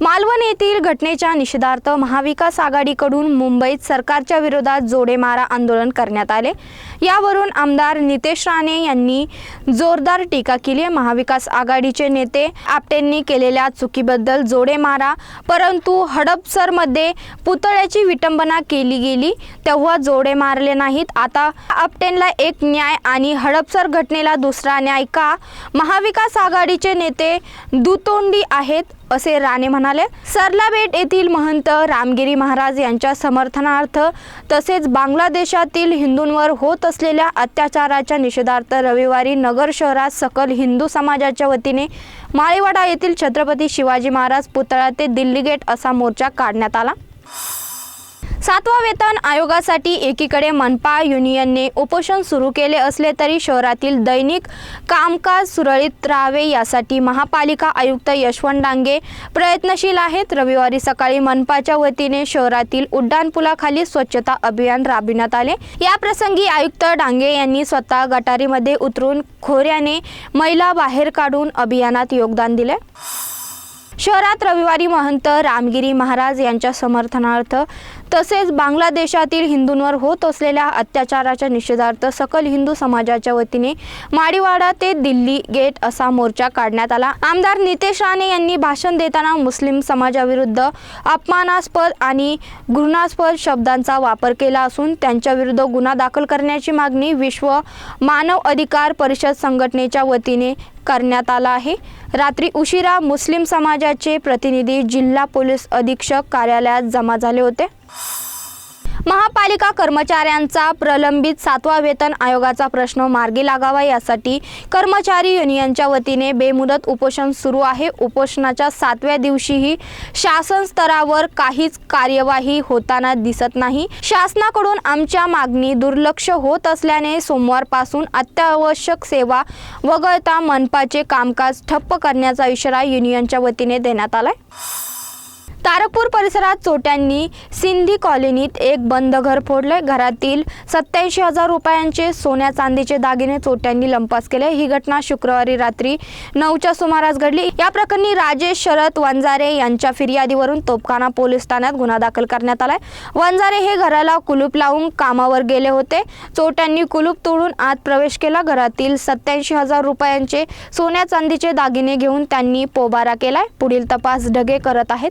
मालवण येथील घटनेच्या निषेधार्थ महाविकास आघाडीकडून मुंबईत सरकारच्या विरोधात जोडेमारा आंदोलन करण्यात आले. यावरून आमदार नितेश राणे यांनी जोरदार टीका केली आहे. महाविकास आघाडीचे नेते आपटेंनी केलेल्या चुकीबद्दल जोडेमारा परंतु हडपसरमध्ये पुतळ्याची विटंबना केली गेली तेव्हा जोडे मारले नाहीत. आता आपटेंला एक न्याय आणि हडपसर घटनेला दुसरा न्याय का? महाविकास आघाडीचे नेते दुतोंडी आहेत. असे राणे म्हणाले सरलाबेट येथील महंत रामगिरी महाराज यांच्या समर्थनार्थ तसेच बांगलादेशातील हिंदूंवर होत असलेल्या अत्याचाराच्या निषेधार्थ रविवारी नगर शहरात सकल हिंदू समाजाच्या वतीने माळीवाडा येथील छत्रपती शिवाजी महाराज पुतळा ते दिल्ली गेट असा मोर्चा काढण्यात आला. सातवा वेतन आयोगासाठी एकीकडे मनपा युनियनने उपोषण सुरू केले असले तरी शहरातील दैनिक कामकाज सुरळीत राहावे यासाठी महापालिका आयुक्त यशवंत डांगे प्रयत्नशील आहेत. रविवारी सकाळी मनपाच्या वतीने शहरातील उड्डाणपुलाखाली स्वच्छता अभियान राबविण्यात आले. याप्रसंगी आयुक्त डांगे यांनी स्वतः गटारीमध्ये उतरून खोऱ्याने महिला बाहेर काढून अभियानात योगदान दिले. शहरात रविवारी महंत रामगिरी महाराज यांच्या समर्थनार्थ तसेच बांगलादेशातील हिंदूंवर होत असलेल्या अत्याचाराच्या निषेधार्थ सकल हिंदू समाजाच्या वतीने माडीवाडा ते दिल्ली गेट असा मोर्चा काढण्यात आला. आमदार नितेश राणे यांनी भाषण देताना मुस्लिम समाजाविरुद्ध अपमानास्पद आणि घृणास्पद शब्दांचा वापर केला असून त्यांच्याविरुद्ध गुन्हा दाखल करण्याची मागणी विश्व मानव अधिकार परिषद संघटनेच्या वतीने करण्यात आला आहे. रात्री उशिरा मुस्लिम समाजाचे प्रतिनिधी जिल्हा पोलीस अधीक्षक कार्यालयात जमा झाले होते. महापालिका कर्मचाऱ्यांचा प्रलंबित सातवा वेतन आयोगाचा प्रश्न मार्गी लागावा यासाठी कर्मचारी युनियनच्या वतीने बेमुदत उपोषण सुरू आहे. उपोषणाच्या सातव्या दिवशीही शासन स्तरावर काहीच कार्यवाही होताना दिसत नाही. शासनाकडून आमच्या मागणी दुर्लक्ष होत असल्याने सोमवारपासून अत्यावश्यक सेवा वगळता मनपाचे कामकाज ठप्प करण्याचा इशारा युनियनच्या वतीने देण्यात आलाय. तारकपूर परिसरात चोट्यांनी सिंधी कॉलनीत एक बंद घर फोडले घरातील सत्याऐंशी हजार रुपयांचे सोन्या चांदीचे दागिने चोट्यांनी लंपास केले. ही घटना शुक्रवारी रात्री नऊच्या सुमारास घडली. या प्रकरणी राजेश शरद वंजारे यांच्या फिर्यादीवरून तोपखाना पोलीस ठाण्यात गुन्हा दाखल करण्यात आलाय. वंजारे हे घराला कुलूप लावून कामावर गेले होते. चोट्यांनी कुलूप तोडून आत प्रवेश केला. घरातील सत्याऐंशी हजार रुपयांचे सोन्या चांदीचे दागिने घेऊन त्यांनी पोबारा केलाय. पुढील तपास ढगे करत आहेत.